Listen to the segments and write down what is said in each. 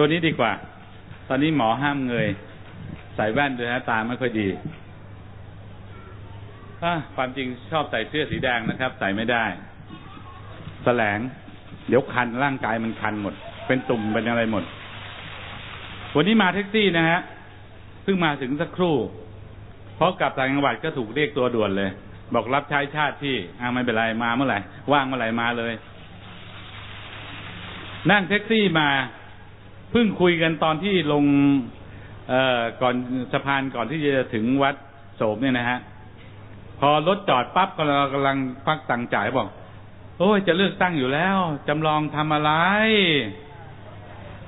ตัวนี้ดีกว่า ตอนนี้หมอห้ามเงย ใส่แว่นด้วยฮะตาไม่ค่อยดีความจริงชอบใส่เสื้อสีแดงนะครับ ใส่ไม่ได้แสลง เดี๋ยวคันร่างกายมันคันหมด เป็นตุ่มเป็นอะไรหมด วันนี้มาแท็กซี่นะฮะเพิ่งมาถึงสักครู่ เพราะกลับต่างจังหวัดก็ถูกเรียกตัวด่วนเลย บอกรับใช้ชาติที่อ่าไม่เป็นไรมาเมื่อไหร่ว่างเมื่อไหร่มาเลย นั่งแท็กซี่มา เพิ่งคุยกันตอนที่ลงเอ่อก่อนสะพานก่อนที่จะถึงวัดโสมเนี่ยนะฮะ พอรถจอดปั๊บก็เรากำลังฟักตังจ่ายบอก โอ้ยจะเลือกตั้งอยู่แล้วจำลองทำอะไร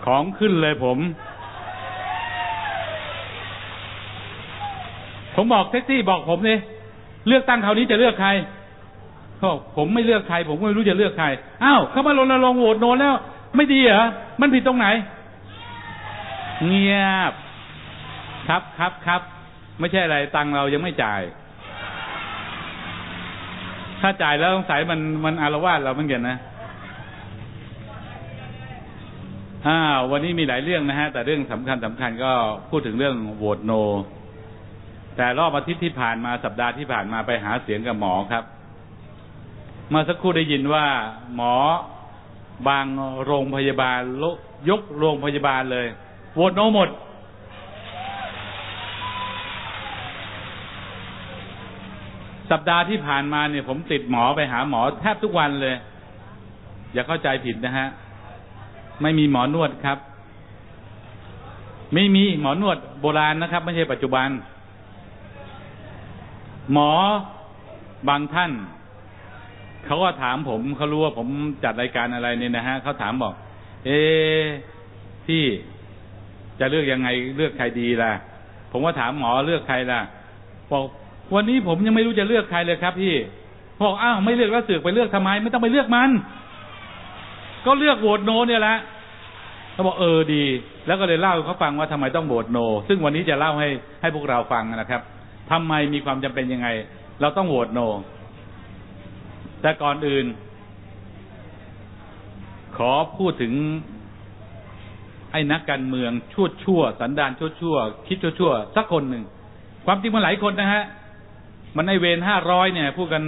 ของขึ้นเลยผม ผมบอกแท็กซี่บอกผมเลยเลือกตั้งคราวนี้จะเลือกใครเขาบอกผมไม่เลือกใคร ผมก็ไม่รู้จะเลือกใครอ้าวเขามารณรงโหวตโนนแล้ว ไม่ดีเหรอมันผิดตรงไหน เงียบ ครับครับครับไม่ใช่อะไรตังเรายังไม่จ่าย ถ้าจ่ายแล้วสงสัยมันมันอารวาสเราเหมือนกันนะอ้าววันนี้มีหลายเรื่องนะฮะ แต่เรื่องสำคัญสำคัญก็พูดถึงเรื่องโหวตโน แต่รอบอาทิตย์ที่ผ่านมาสัปดาห์ที่ผ่านมาไปหาเสียงกับหมอครับ เมื่อสักครู่ได้ยินว่า หมอบางโรงพยาบาลยกโรงพยาบาลเลย โหวตโนหมด สัปดาห์ที่ผ่านมาเนี่ย ผมติดหมอไปหาหมอแทบทุกวันเลย อย่าเข้าใจผิดนะฮะ ไม่มีหมอนวดครับ ไม่มีหมอนวดโบราณนะครับ ไม่ใช่ปัจจุบัน หมอบางท่านเขาก็ถามผมเขารู้ว่าผมจัดรายการอะไรเนี่ยนะฮะเขาถามบอก เอพี่ จะเลือกยังไงเลือกใครดีล่ะ ผมก็ถามหมอเลือกใครล่ะบอกวันนี้ผมยังไม่รู้จะเลือกใครเลยครับพี่บอกอ้าวไม่เลือกแล้วเสือกไปเลือกทำไม ไม่ต้องไปเลือกมัน ก็เลือกโหวตโนเนี่ยแหละเขาบอกเออดี แล้วก็เลยเล่าให้เขาฟังว่าทำไมต้องโหวตโน ซึ่งวันนี้จะเล่าให้ให้พวกเราฟังนะครับทำไมมีความจำเป็นยังไง เราต้องโหวตโน แต่ก่อนอื่น ขอพูดถึง ไอ้นักการเมืองชั่วชั่วสันดานชั่วชั่วคิดชั่วชั่วสักคนหนึ่งความจริงมันหลายคนนะฮะมันไอเวนห้าร้อยเนี่ยพูดกัน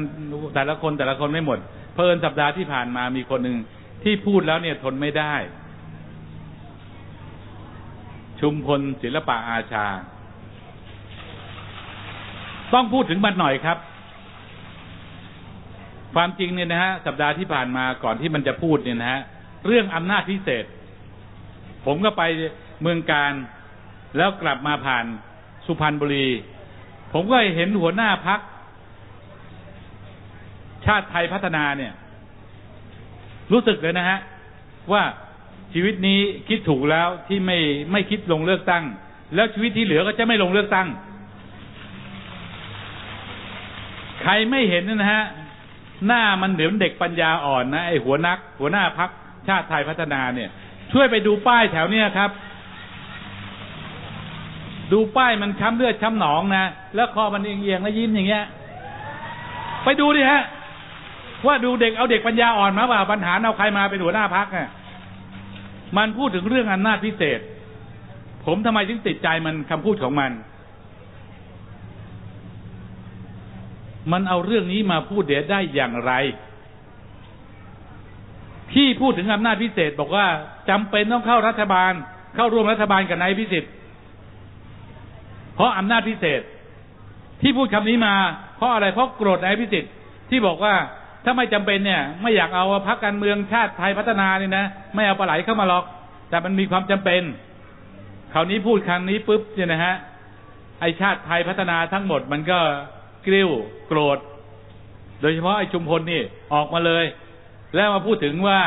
แต่ละคนแต่ละคนไม่หมด เพลินสัปดาห์ที่ผ่านมามีคนหนึ่งที่พูดแล้วเนี่ยทนไม่ได้ ชุมพลศิลปะอาชา ต้องพูดถึงมันหน่อยครับ ความจริงเนี่ยนะฮะสัปดาห์ที่ผ่านมาก่อนที่มันจะพูดเนี่ยนะฮะเรื่องอำนาจพิเศษ ผมก็ไปเมืองการแล้วกลับมาผ่านสุพรรณบุรี ผมก็เห็นหัวหน้าพัก ชาติไทยพัฒนาเนี่ย รู้สึกเลยนะฮะ ว่าชีวิตนี้คิดถูกแล้วที่ไม่ไม่คิดลงเลือกตั้ง แล้วชีวิตที่เหลือก็จะไม่ลงเลือกตั้ง ใครไม่เห็นนะฮะ หน้ามันเหมือนเด็กปัญญาอ่อนนะไอหัวนัก หัวหน้าพักชาติไทยพัฒนาเนี่ย ช่วยไปดูป้ายแถวเนี้ยครับ ดูป้ายมันช้ำเลือดช้ำหนองนะแล้วคอมันเอียงๆแล้วยิ้มอย่างเงี้ย ไปดูดิฮะ ว่าดูเด็กเอาเด็กปัญญาอ่อนมาว่าปัญหาเอาใครมาเป็นหัวหน้าพักอะมันพูดถึงเรื่องอำนาจพิเศษ ผมทำไมถึงติดใจมันคำพูดของมัน มันเอาเรื่องนี้มาพูดเดี๋ยวได้อย่างไร ที่พูดถึงอำนาจพิเศษบอกว่าจำเป็นต้องเข้ารัฐบาล เข้าร่วมรัฐบาลกับนายพิสิทธิ์เพราะอำนาจพิเศษ ที่พูดคำนี้มา เพราะอะไรเพราะโกรธนายพิสิทธิ์ที่บอกว่าถ้าไม่จำเป็นเนี่ย ไม่อยากเอาพรรคการเมืองชาติไทยพัฒนาเนี่ยนะไม่เอาปลาไหลเข้ามาหรอก แต่มันมีความจำเป็นคราวนี้พูดครั้งนี้ปุ๊บเนี่ยนะฮะไอชาติไทยพัฒนาทั้งหมดมันก็กริ้วโกรธ โดยเฉพาะไอชุมพลนี่ออกมาเลย แล้วมาพูดถึงว่า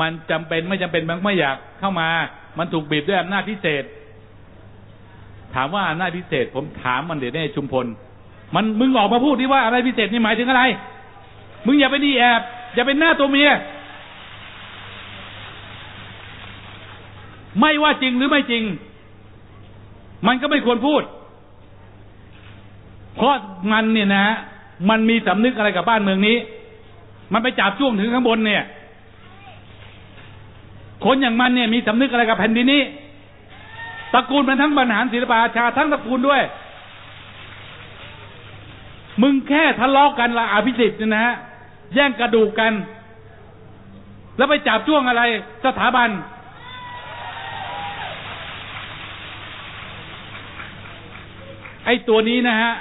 มันจำเป็นไม่จำเป็นมันไม่อยากเข้ามา มันถูกบีบด้วยอำนาจพิเศษ ถามว่าอำนาจพิเศษ ผมถามมันเดี๋ยวนี้ชุมพล มันมึงออกมาพูดที่ว่าอำนาจพิเศษนี่หมายถึงอะไร มึงอย่าไปดีแอบ อย่าเป็นหน้าตัวเมีย ไม่ว่าจริงหรือไม่จริง มันก็ไม่ควรพูด เพราะมันเนี่ยนะ มันมีสำนึกอะไรกับบ้านเมืองนี้ มันไปจับช่วงถึงข้างบนเนี่ย คนอย่างมันเนี่ยมีสำนึกอะไรกับแผ่นดินนี้ตระกูลมันทั้งบรรหารศิลปอาชาทั้งตระกูลด้วย มึงแค่ทะเลาะกันละอภิสิทธิ์เนี่ยนะฮะแย่งกระดูกกัน แล้วไปจับจ้วงอะไรสถาบัน ไอ้ตัวนี้นะฮะ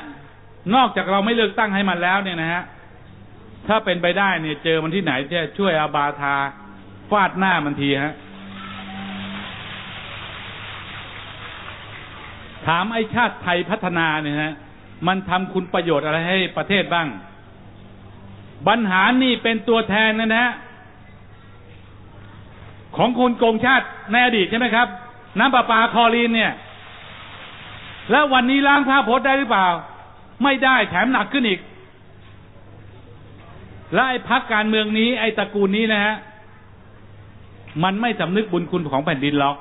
นอกจากเราไม่เลือกตั้งให้มันแล้วเนี่ยนะฮะ ถ้าเป็นไปได้เนี่ยเจอมันที่ไหนจะช่วยอาบาทาฟาดหน้ามันทีฮะ ถามไอ้ชาติไทยพัฒนาเนี่ยฮะ มันทำคุณประโยชน์อะไรให้ประเทศบ้าง บรรหารนี่เป็นตัวแทนนะนะฮะของคนโกงชาติในอดีตใช่ไหมครับ น้ำประปาคอรีนเนี่ย แล้ววันนี้ล้างผ้าพจน์ได้หรือเปล่า ไม่ได้แถมหนักขึ้นอีก และไอ้พักการเมืองนี้ ไอ้ตระกูลนี้นะฮะมันไม่สำนึกบุญคุณของแผ่นดินหรอก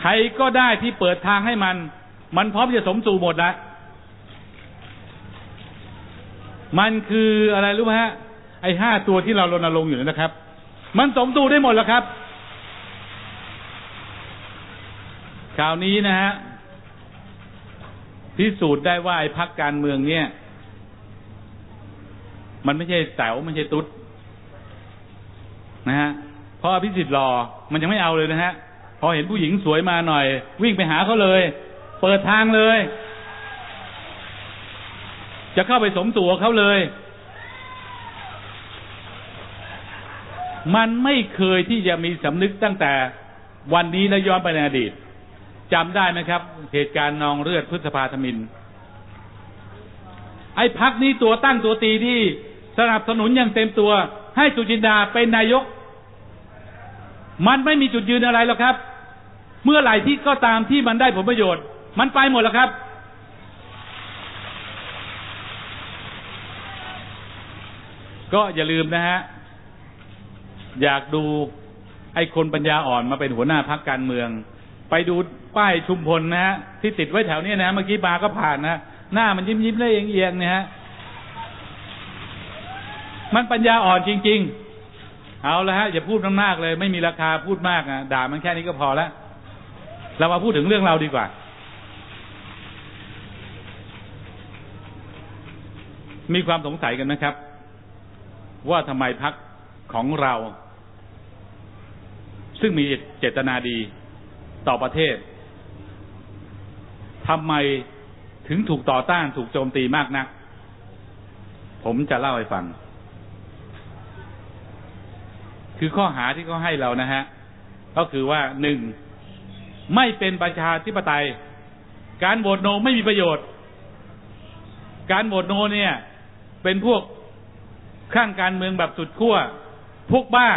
ใครก็ได้ที่เปิดทางให้มัน มันพร้อมจะสมสู่หมดละมันคืออะไรรู้ไหมฮะ ไอ้ห้าตัวที่เรารณรงค์อยู่นะครับ มันสมสู่ได้หมดแล้วครับคราวนี้นะฮะพิสูจน์ได้ว่าไอ้พักการเมืองเนี่ย มันไม่ใช่แต๋วไม่ใช่ตุ๊ดนะฮะเพราะอภิสิทธิ์รอมันยังไม่เอาเลยนะฮะ พอเห็นผู้หญิงสวยมาหน่อย วิ่งไปหาเขาเลย เปิดทางเลย จะเข้าไปสมตัวเขาเลย มันไม่เคยที่จะมีสำนึกตั้งแต่วันนี้และย้อนไปในอดีตจำได้ไหมครับ เหตุการณ์นองเลือดพฤษภาธมิน ไอ้พักนี้ตัวตั้งตัวตีที่ สนับสนุนอย่างเต็มตัว ให้สุจินดาเป็นนายก มันไม่มีจุดยืนอะไรหรอกครับ เมื่อไหร่ที่ก็ตามที่มันได้ผลประโยชน์ มันไปหมดแล้วครับ ก็อย่าลืมนะฮะ อยากดูไอ้คนปัญญาอ่อนมาเป็นหัวหน้าพักการเมือง ไปดูป้ายชุมพลนะฮะที่ติดไว้แถวนี้นะเมื่อกี้มาก็ผ่านนะหน้ามันยิ้มยิ้มได้เอียงเอียงเนี่ยฮะ มันปัญญาอ่อนจริง ๆ เอาละฮะอย่าพูดมากๆเลย ไม่มีราคาพูดมากอะด่ามันแค่นี้ก็พอแล้วเรามาพูดถึงเรื่องเราดีกว่า มีความสงสัยกันไหมครับ ว่าทำไมพักของเรา ซึ่งมีเจตนาดีต่อประเทศทำไมถึงถูกต่อต้านถูกโจมตีมากนัก ผมจะเล่าให้ฟัง คือข้อหาที่เขาให้เรานะฮะ ก็คือว่าหนึ่งไม่เป็นประชาธิปไตย การโหวตโนไม่มีประโยชน์ การโหวตโนเนี่ย เป็นพวกข้างการเมืองแบบสุดขั้ว พวกบ้า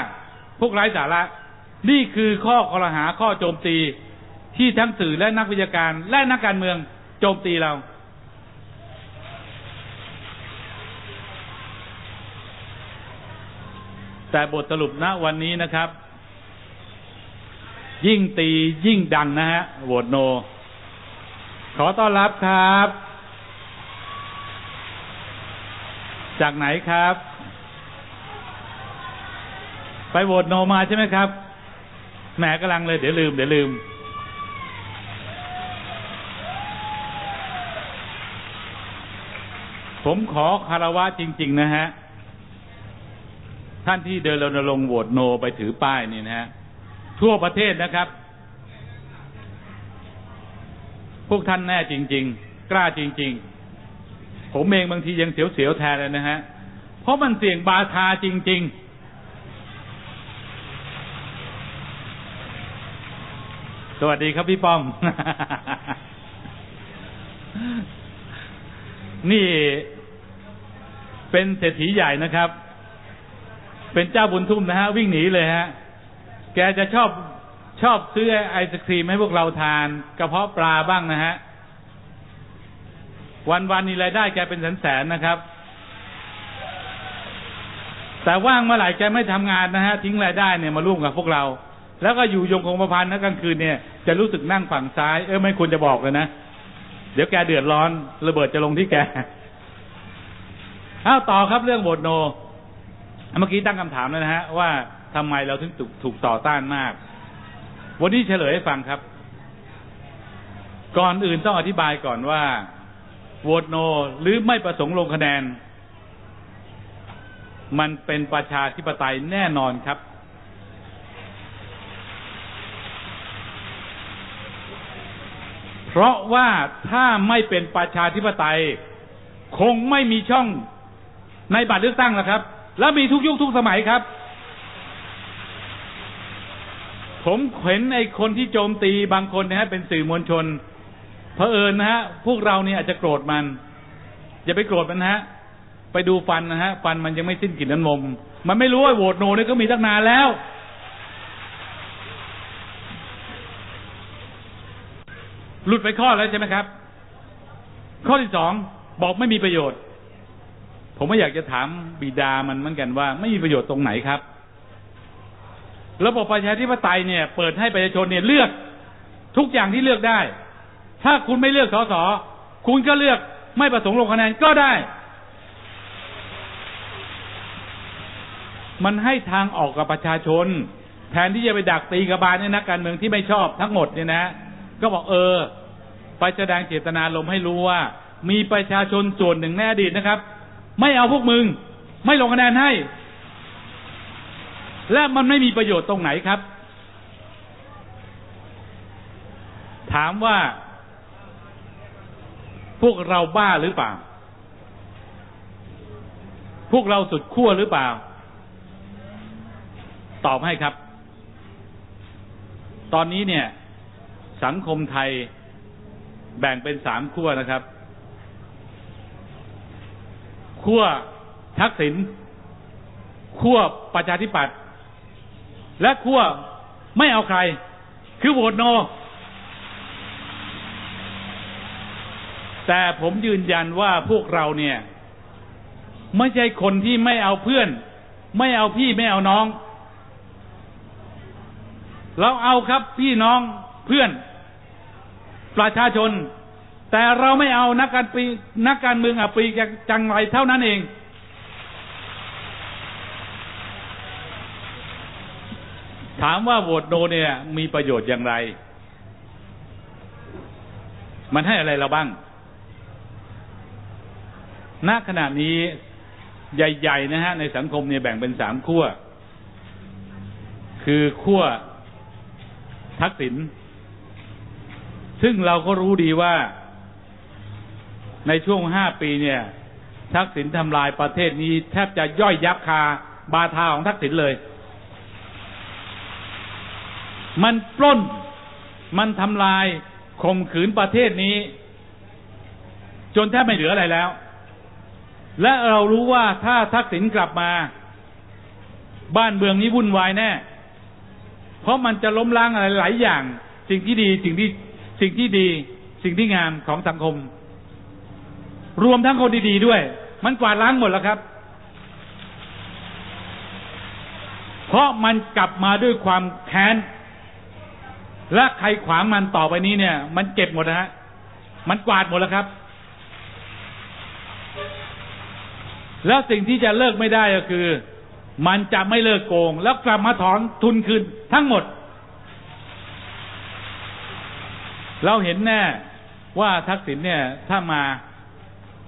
พวกไร้สาระ นี่คือข้อกล่าวหาข้อโจมตีที่ทั้งสื่อและนักวิชาการและนักการเมืองโจมตีเรา แต่บทสรุปณวันนี้นะครับ ยิ่งตียิ่งดังนะฮะโหวตโน ขอต้อนรับครับ จากไหนครับ ไปโหวตโนมาใช่ไหมครับแหมกำลังเลยเดี๋ยวลืม เดี๋ยวลืมผมขอคารวะจริง ๆ นะฮะ ท่านที่เดินรณรงค์โหวตโนไปถือป้ายนี่นะฮะทั่วประเทศนะครับ พวกท่านแน่จริง ๆ กล้าจริง ๆ ผมเองบางทียังเสียวๆแทนเลยนะฮะ เพราะมันเสี่ยงบาทาจริง ๆสวัสดีครับพี่ป้อม นี่เป็นเศรษฐีใหญ่นะครับ เป็นเจ้าบุญทุ่มนะฮะ วิ่งหนีเลยฮะ แกจะชอบชอบซื้อไอศครีมให้พวกเราทานกระเพาะปลาบ้างนะฮะ วันวันนี้รายได้แกเป็นแสนแสนนะครับ แต่ว่างเมื่อไหร่แกไม่ทำงานนะฮะ ทิ้งรายได้เนี่ยมาร่วมกับพวกเรา แล้วก็อยู่ยงคงประพันธ์นะกลางคืนเนี่ยจะรู้สึกนั่งฝั่งซ้าย เออไม่ควรจะบอกเลยนะ เดี๋ยวแกเดือดร้อน ระเบิดจะลงที่แกอ้าวต่อครับเรื่องโหวตโน เมื่อกี้ตั้งคำถามแล้วนะฮะว่าทำไมเราถึงถูกถูกต่อต้านมาก วันนี้เฉลยให้ฟังครับ ก่อนอื่นต้องอธิบายก่อนว่าโหวตโน หรือไม่ประสงค์ลงคะแนน มันเป็นประชาธิปไตยแน่นอนครับ เพราะว่าถ้าไม่เป็นประชาธิปไตย คงไม่มีช่องในบัตรเลือกตั้งแล้วครับ แล้วมีทุกยุคทุกสมัยครับ ผมเห็นไอ้คนที่โจมตีบางคนนะฮะเป็นสื่อมวลชนเผอิญนะฮะพวกเราเนี่ยอาจจะโกรธมัน อย่าไปโกรธมันนะฮะไปดูฟันนะฮะ ฟันมันยังไม่สิ้นกลิ่นน้ำนม มันไม่รู้ว่าโหวตโนนี่ก็มีตั้งนานแล้ว หลุดไปข้อแล้วใช่ไหมครับ ข้อที่สองบอกไม่มีประโยชน์ ผมไม่อยากจะถามบิดามันเหมือนกันว่า ไม่มีประโยชน์ตรงไหนครับ ระบบประชาธิปไตยเนี่ย เปิดให้ประชาชนเนี่ยเลือกทุกอย่างที่เลือกได้ ถ้าคุณไม่เลือกสสคุณก็เลือกไม่ประสงค์ลงคะแนนก็ได้ มันให้ทางออกกับประชาชน แทนที่จะไปดักตีกบาลเนี่ยนักการเมืองที่ไม่ชอบทั้งหมดเนี่ยนะ ก็บอกเออ ไปแสดงเจตนาลมให้รู้ว่า มีประชาชนส่วนหนึ่งในอดีตนะครับ ไม่เอาพวกมึง ไม่ลงคะแนนให้ และมันไม่มีประโยชน์ตรงไหนครับ ถามว่า พวกเราบ้าหรือเปล่า พวกเราสุดขั้วหรือเปล่า ตอบให้ครับ ตอนนี้เนี่ย สังคมไทยแบ่งเป็นสามขั้วนะครับ ขั้วทักษิณขั้วประชาธิปัตย์และขั้วไม่เอาใคร คือโหวตโน แต่ผมยืนยันว่าพวกเราเนี่ย ไม่ใช่คนที่ไม่เอาเพื่อน ไม่เอาพี่ไม่เอาน้อง เราเอาครับพี่น้องเพื่อน ประชาชน แต่เราไม่เอานักการปีนักการเมืองอัปรีจังไรเท่านั้นเอง ถามว่าโหวตโนเนี่ย มีประโยชน์อย่างไร มันให้อะไรเราบ้างณขณะนี้ใหญ่ๆนะฮะในสังคมเนี่ยแบ่งเป็นสามขั้ว คือขั้วทักษิณซึ่งเราก็รู้ดีว่า ในช่วงห้าปีเนี่ย ทักษิณทำลายประเทศนี้แทบจะย่อยยับคาบาทาของทักษิณเลย มันปล้น มันทำลายข่มขืนประเทศนี้ จนแทบไม่เหลืออะไรแล้ว และเรารู้ว่าถ้าทักษิณกลับมา บ้านเมืองนี้วุ่นวายแน่ เพราะมันจะล้มล้างอะไรหลายอย่าง สิ่งที่ดี สิ่งที่ สิ่งที่ดี สิ่งที่งามของสังคม รวมทั้งคนดีๆด้วย มันกวาดล้างหมดแล้วครับ เพราะมันกลับมาด้วยความแค้น และใครขวางมันต่อไปนี้เนี่ย มันเก็บหมดนะฮะ มันกวาดหมดแล้วครับ แล้วสิ่งที่จะเลิกไม่ได้ก็คือ มันจะไม่เลิกโกง แล้วกลับมาถอนทุนคืนทั้งหมด เราเห็นแน่ว่าทักษิณเนี่ยถ้ามา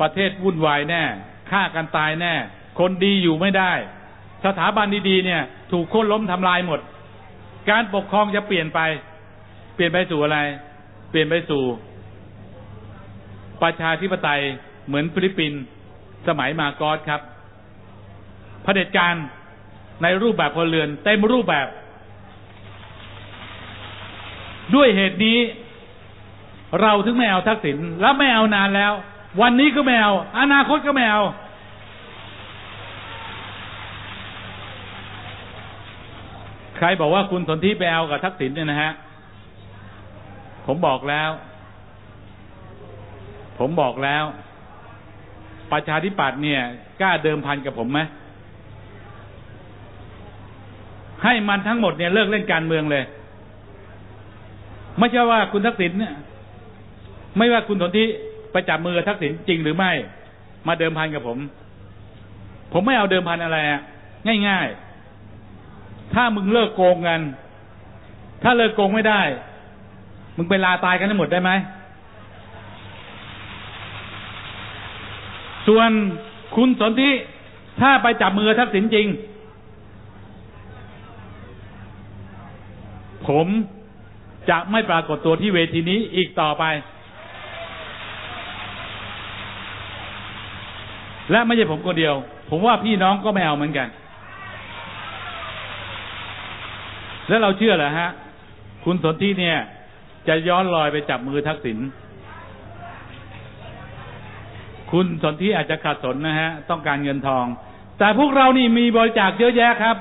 ประเทศวุ่นวายแน่ฆ่ากันตายแน่ คนดีอยู่ไม่ได้ สถาบันดีๆเนี่ย ถูกโค่นล้มทำลายหมด การปกครองจะเปลี่ยนไป เปลี่ยนไปสู่อะไร เปลี่ยนไปสู่ ประชาธิปไตยเหมือนฟิลิปปินส์สมัยมาโกอสครับเผด็จการในรูปแบบพลเรือนเต็มรูปแบบ ด้วยเหตุนี้ เราถึงไม่เอาทักษิณแล้วไม่เอานานแล้ว วันนี้ก็ไม่เอา อนาคตก็ไม่เอา ใครบอกว่าคุณสนธิไปเอากับทักษิณเนี่ยนะฮะ ผมบอกแล้ว ผมบอกแล้ว ประชาธิปัตย์เนี่ย กล้าเดิมพันกับผมไหมให้มันทั้งหมดเนี่ยเลิกเล่นการเมืองเลย ไม่ใช่ว่าคุณทักษิณเนี่ย ไม่ว่าคุณสนธิ ไปจับมือทักษิณจริงหรือไม่ มาเดิมพันกับผม ผมไม่เอาเดิมพันอะไรอะง่ายๆ ถ้ามึงเลิกโกงกัน ถ้าเลิกโกงไม่ได้ มึงไปลาตายกันทั้งหมดได้ไหม ส่วนคุณสนธิถ้าไปจับมือทักษิณจริง ผมจะไม่ปรากฏตัวที่เวทีนี้อีกต่อไป และไม่ใช่ผมคนเดียว ผมว่าพี่น้องก็ไม่เอาเหมือนกัน แล้วเราเชื่อเหรอฮะ คุณสนธิเนี่ย จะย้อนรอยไปจับมือทักษิณคุณสนธิอาจจะขาดสนนะฮะ ต้องการเงินทอง แต่พวกเรานี่มีบริจาคเยอะแยะครับ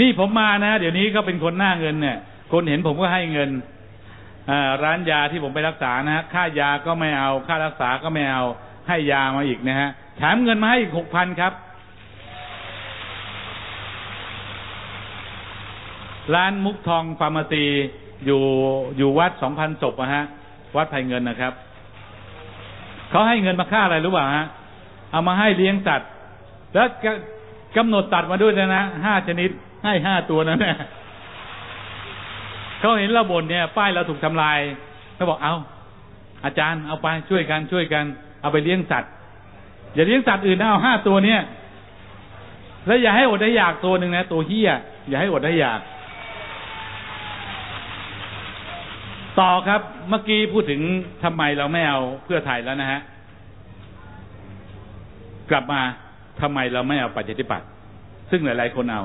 นี่ผมมานะ เดี๋ยวนี้ก็เป็นคนหน้าเงินเนี่ย คนเห็นผมก็ให้เงิน ร้านยาที่ผมไปรักษานะฮะค่ายาก็ไม่เอา ค่ารักษาก็ไม่เอา ให้ยามาอีกนะฮะแถมเงินมาให้อีกหกพันครับ ร้านมุกทองฟาร์มาซีอยู่อยู่วัดสองพันศพนะฮะ วัดไผ่เงินนะครับเขาให้เงินมาค่าอะไรรู้เปล่าฮะเอามาให้เลี้ยงสัตว์ แล้วกำหนดตัดมาด้วยนะนะห้าชนิดให้ห้าตัวนั้นนะ เขาเห็นเราบ่นเนี่ย ป้ายเราถูกทำลายเขาบอกเอา อาจารย์เอาไปช่วยกันช่วยกัน เอาไปเลี้ยงสัตว์อย่าเลี้ยงสัตว์อื่นนะเอาห้าตัวเนี่ยแล้วอย่าให้อดได้อยากตัวหนึ่งนะ ตัวเฮียอย่าให้อดได้อยาก ต่อครับเมื่อกี้พูดถึงทำไมเราไม่เอาเพื่อไทยแล้วนะฮะกลับมาทำไมเราไม่เอาประชาธิปัตย์ซึ่งหลาย ๆ คนเอา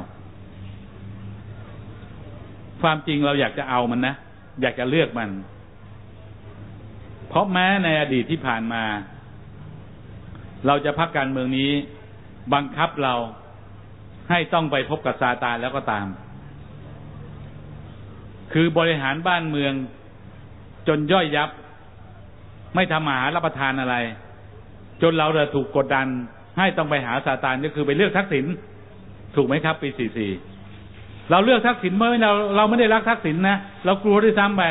ความจริงเราอยากจะเอามันนะ อยากจะเลือกมัน เพราะแม้ในอดีตที่ผ่านมา เราจะพักการเมืองนี้ บังคับเราให้ต้องไปพบกับซาตานแล้วก็ตาม คือบริหารบ้านเมืองจนย่อยยับ ไม่ทำหารับประทานอะไร จนเราเะถูกกดดัน ให้ต้องไปหาซาตานก็คือไปเลือกทักษิณถูกไหมครับ ปี 44 เราเลือกทักษิณเมื่อเราเราไม่ได้รักทักษิณนะเรากลัวด้วยซ้ำไป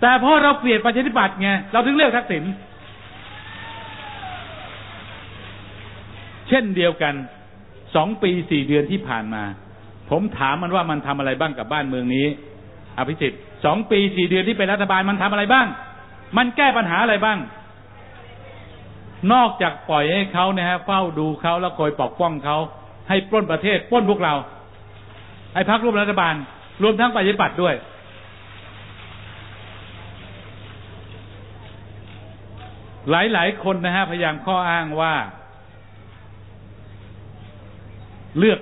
แต่พราะเราเปลี่ยนประชาธิปัตย์ไงเราถึงเลือกทักษิณเช่นเดียวกันสองปีสี่เดือนที่ผ่านมา ผมถามมันว่ามันทำอะไรบ้างกับบ้านเมืองนี้ อภิสิทธิ์สองปีสี่เดือนที่เป็นรัฐบาลมันทำอะไรบ้าง มันแก้ปัญหาอะไรบ้าง นอกจากปล่อยให้เขาเนี่ยฮะ เฝ้าดูเขาแล้วคอยปกป้องเขาให้ปล้นประเทศปล้นพวกเรา ไอ้พักร่วมรัฐบาล รวมทั้งปฏิบัติด้วย หลายๆ คนนะฮะ พยายามข้ออ้างว่า เลือก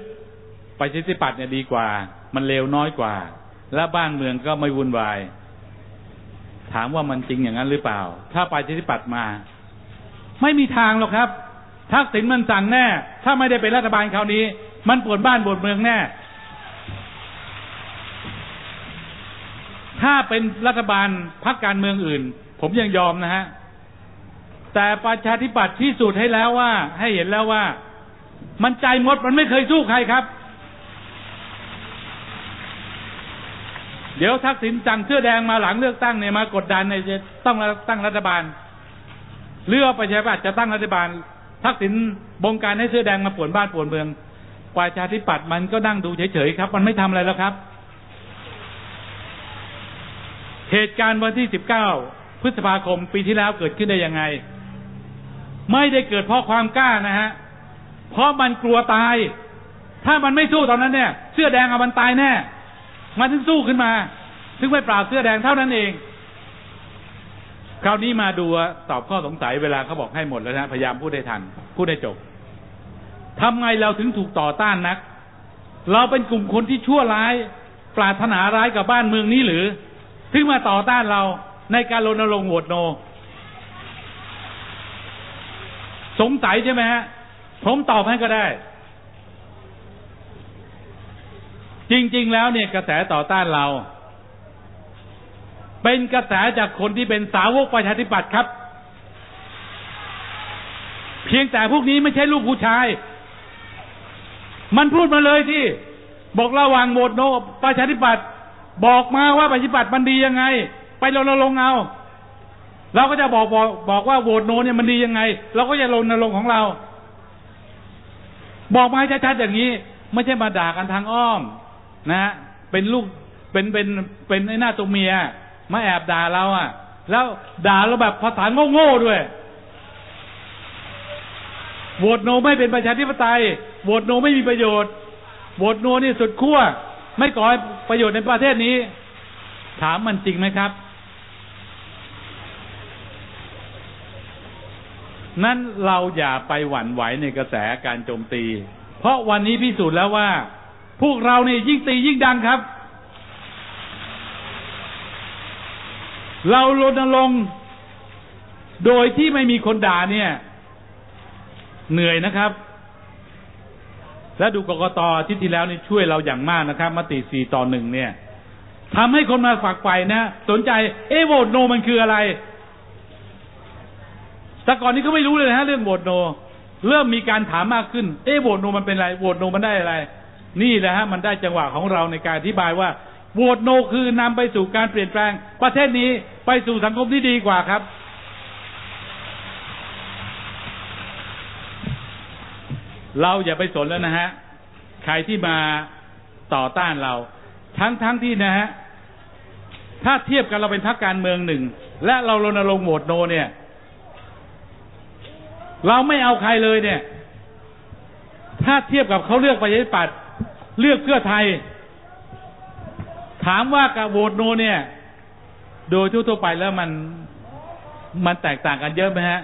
ปชาธิปัตย์เนี่ยดีกว่า มันเลวน้อยกว่า และบ้านเมืองก็ไม่วุ่นวาย ถามว่ามันจริงอย่างนั้นหรือเปล่า ถ้าปชาธิปัตย์มา ไม่มีทางหรอกครับทักษิณมันสั่งแน่ ถ้าไม่ได้เป็นรัฐบาลคราวนี้ มันปวดบ้านปวดเมืองแน่ ถ้าเป็นรัฐบาลพักการเมืองอื่น ผมยังยอมนะฮะ แต่ประชาธิปัตย์ที่สุดให้แล้วว่า ให้เห็นแล้วว่า มันใจมดมันไม่เคยสู้ใครครับ เดี๋ยวทักษิณสั่งเสื้อแดงมาหลังเลือกตั้งเนี่ยมากดดันเนี่ยจะต้องตั้งรัฐบาลเลือกประชาธิปัตย์จะตั้งรัฐบาลทักษิณบงการให้เสื้อแดงมาป่วนบ้านป่วนเมืองประชาธิปัตย์มันก็นั่งดูเฉยๆครับ มันไม่ทำอะไรแล้วครับ เหตุการณ์วันที่ 19 พฤษภาคมปีที่แล้วเกิดขึ้นได้ยังไง ไม่ได้เกิดเพราะความกล้านะฮะ เพราะมันกลัวตาย ถ้ามันไม่สู้ตอนนั้นเนี่ย เสื้อแดงเอามันตายแน่ มันถึงสู้ขึ้นมา ถึงไม่ปราบเสื้อแดงเท่านั้นเอง คราวนี้มาดูตอบข้อสงสัยเวลาเขาบอกให้หมดแล้วนะ พยายามพูดได้ทัน พูดได้จบทำไงเราถึงถูกต่อต้านนัก เราเป็นกลุ่มคนที่ชั่วร้าย ปรารถนาร้ายกับบ้านเมืองนี้หรือ ถึงมาต่อต้านเราในการรณรงค์โหวตโน สงสัยใช่ไหมฮะ ผมตอบให้ก็ได้ จริง ๆ แล้วเนี่ยกระแสต่อต้านเรา เป็นกระแสจากคนที่เป็นสาวกประชาธิปัตย์ครับ เพียงแต่พวกนี้ไม่ใช่ลูกผู้ชาย มันพูดมาเลยที่ บอกระหว่างโหวตโนประชาธิปัตย์ บอกมาว่าประชาธิปัตย์มันดียังไง ไปรณรงค์เอาเราก็จะบอกบอกบอกว่าโหวตโนเนี่ยมันดียังไง เราก็จะรณรงค์ของเรา บอกมาชัดๆอย่างนี้ ไม่ใช่มาด่ากันทางอ้อมนะฮะเป็นลูกเป็นเป็นเป็นไอ้หน้าตัวเมียมาแอบด่าเราอะ แล้วด่าเราแบบภาษาโง่ๆด้วยโหวตโนไม่เป็นประชาธิปไตยโหวตโนไม่มีประโยชน์โหวตโนนี่สุดขั้ว ไม่ก่อให้ประโยชน์ในประเทศนี้ ถามมันจริงไหมครับ นั้นเราอย่าไปหวั่นไหวในกระแสการโจมตี เพราะวันนี้พิสูจน์แล้วว่า พวกเรานี่ยิ่งตียิ่งดังครับ เรารณรงค์โดยที่ไม่มีคนด่าเนี่ย เหนื่อยนะครับ และดูกรกตอาที่ที่แล้วนี่ช่วยเราอย่างมากนะครับมติสี่ต่อหนึ่งเนี่ยทำให้คนมาฝักใฝ่นะสนใจเอโหวตโนมันคืออะไรแต่ก่อนนี้เขาไม่รู้เลยนะฮะเรื่องโหวตโน เริ่มมีการถามมากขึ้น เอโหวตโนมันเป็นอะไรโหวตโนมันได้อะไร นี่แหละฮะมันได้จังหวะของเราในการอธิบายว่าโหวตโนคือนำไปสู่การเปลี่ยนแปลง ประเทศนี้ไปสู่สังคมที่ดีกว่าครับ เราอย่าไปสนแล้วนะฮะ ใครที่มาต่อต้านเรา ทั้งทั้งที่นะฮะ ถ้าเทียบกันเราเป็นพรรคการเมืองหนึ่ง และเรารณรงค์โหวตโนเนี่ย เราไม่เอาใครเลยเนี่ย ถ้าเทียบกับเขาเลือกประชาธิปัตย์เลือกเพื่อไทย ถามว่ากับโหวตโนเนี่ย โดยทั่วๆไปแล้วมันมันแตกต่างกันเยอะไหมฮะ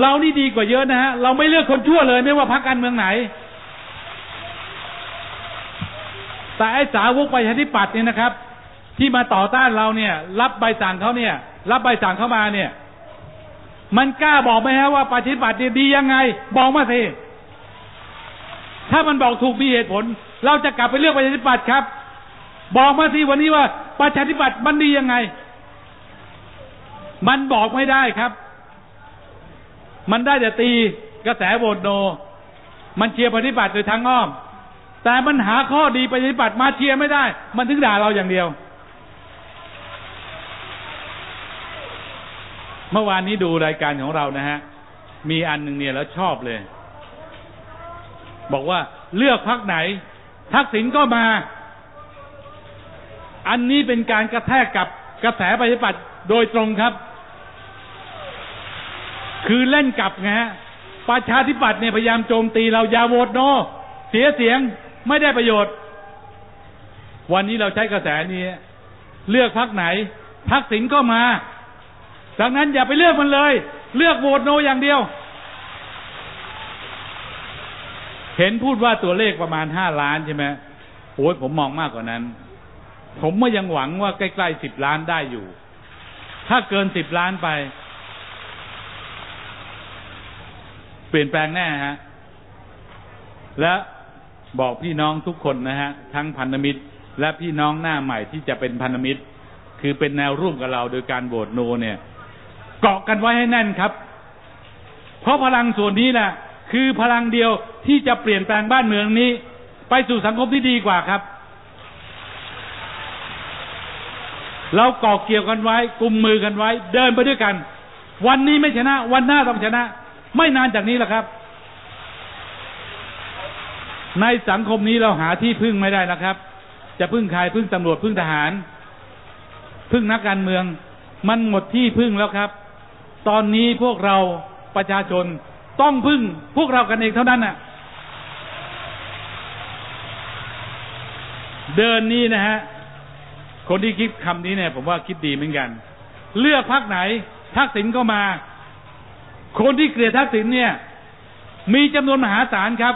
เรานี่ดีกว่าเยอะนะฮะ เราไม่เลือกคนชั่วเลยไม่ว่าพรรคการเมืองไหน แต่ไอ้สาวกประชาธิปัตย์เนี่ยนะครับ ที่มาต่อต้านเราเนี่ย รับใบสั่งเขาเนี่ย รับใบสั่งเข้ามาเนี่ย มันกล้าบอกไหมฮะว่าประชาธิปัตย์เนี่ยดียังไง บอกมาสิถ้ามันบอกถูกมีเหตุผล เราจะกลับไปเลือกประชาธิปัตย์ครับ บอกมาสิวันนี้ว่าประชาธิปัตย์มันดียังไง มันบอกไม่ได้ครับ มันได้แต่ตีกระแสโหวตโน มันเชียร์ปฏิบัติโดยทางอ้อม แต่มันหาข้อดีปฏิบัติมาเชียร์ไม่ได้ มันถึงด่าเราอย่างเดียว เมื่อวานนี้ดูรายการของเรานะฮะ มีอันหนึ่งเนี่ยแล้วชอบเลย บอกว่าเลือกพักไหน ทักษิณก็มา อันนี้เป็นการกระแทกกับกระแสปฏิบัติโดยตรงครับ คือเล่นกลับไงฮะประชาธิปัตย์เนี่ยพยายามโจมตีเราอย่าโหวตโน เสียเสียงไม่ได้ประโยชน์ วันนี้เราใช้กระแสนี้ เลือกพักไหนทักษิณก็มาดังนั้นอย่าไปเลือกมันเลย เลือกโหวตโนอย่างเดียว เห็นพูดว่าตัวเลขประมาณห้าล้านใช่ไหมโอ้ยผมมองมากกว่านั้น ผมก็ยังหวังว่าใกล้ๆสิบล้านได้อยู่ ถ้าเกินสิบล้านไป เปลี่ยนแปลงแน่ฮะ และบอกพี่น้องทุกคนนะฮะ ทั้งพันธมิตร และพี่น้องหน้าใหม่ที่จะเป็นพันธมิตร คือเป็นแนวร่วมกับเราโดยการโหวตโนเนี่ย เกาะกันไว้ให้แน่นครับ เพราะพลังส่วนนี้แหละคือพลังเดียวที่จะเปลี่ยนแปลงบ้านเมืองนี้ ไปสู่สังคมที่ดีกว่าครับเราเกาะเกี่ยวกันไว้กลุ่มมือกันไว้ เดินไปด้วยกัน วันนี้ไม่ชนะ วันหน้าต้องชนะ ไม่นานจากนี้แหละครับ ในสังคมนี้เราหาที่พึ่งไม่ได้นะครับ จะพึ่งใครพึ่งตำรวจพึ่งทหาร พึ่งนักการเมือง มันหมดที่พึ่งแล้วครับ ตอนนี้พวกเราประชาชนต้องพึ่งพวกเรากันเองเท่านั้นน่ะ เดินนี้นะฮะ คนที่คิดคำนี้เนี่ย ผมว่าคิดดีเหมือนกัน เลือกพักไหนทักษิณก็มา คนที่เกลียดทักษิณเนี่ย มีจำนวนมหาศาลครับ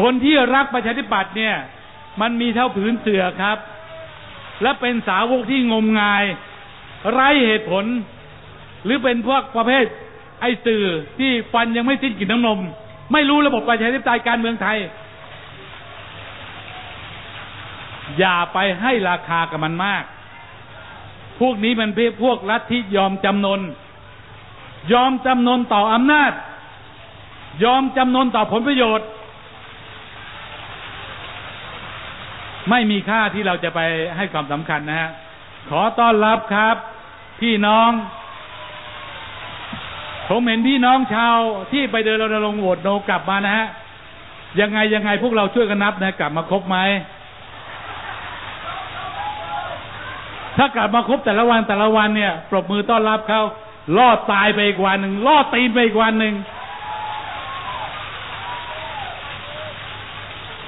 คนที่รักประชาธิปัตย์เนี่ย มันมีเท่าผืนเสือครับ และเป็นสาวกที่งมงาย ไร้เหตุผล หรือเป็นพวกประเภทไอ้สื่อที่ฟันยังไม่สิ้นกลิ่นน้ำนม ไม่รู้ระบบประชาธิปไตยการเมืองไทย อย่าไปให้ราคากับมันมาก พวกนี้มันเป็นพวกลัทธิยอมจำนน ยอมจำนนต่ออำนาจ ยอมจำนนต่อผลประโยชน์ ไม่มีค่าที่เราจะไปให้ความสำคัญนะฮะ ขอต้อนรับครับ พี่น้อง ผมเห็นพี่น้องชาวที่ไปเดินรณรงค์โหวตโนกลับมานะฮะ ยังไงยังไงพวกเราช่วยกันนับนะกลับมาครบไหม ถ้ากลับมาครบแต่ละวันแต่ละวันเนี่ยปรบมือต้อนรับเขารอดตายไปอีกวันหนึ่งรอดตีนไปอีกวันหนึ่ง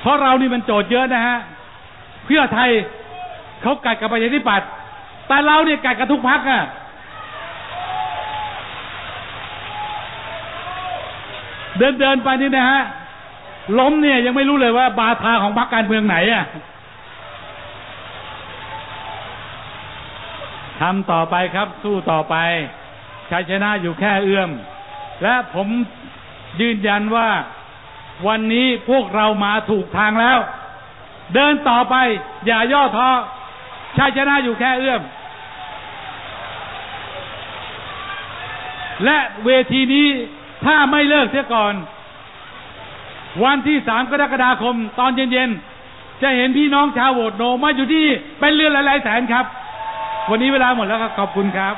เพราะเรานี่มันโจทย์เยอะนะฮะเพื่อไทยเขากัดกับประชาธิปัตย์แต่เราเนี่ยกัดกับทุกพักอะเดินเดินไปนี่นะฮะล้มเนี่ยยังไม่รู้เลยว่าบาทาของพรรคการเมืองไหนอะ ทำต่อไปครับ สู้ต่อไปชัยชนะอยู่แค่เอื้อม และผมยืนยันว่าวันนี้พวกเรามาถูกทางแล้ว เดินต่อไป อย่าย่อท้อชัยชนะอยู่แค่เอื้อม และเวทีนี้ถ้าไม่เลิกเสียก่อน วันที่สามกรกฎาคมตอนเย็นๆ จะเห็นพี่น้องชาวโวตโนมาอยู่ที่เป็นเรือหลายๆแสนครับ วันนี้เวลาหมดแล้วครับขอบคุณครับ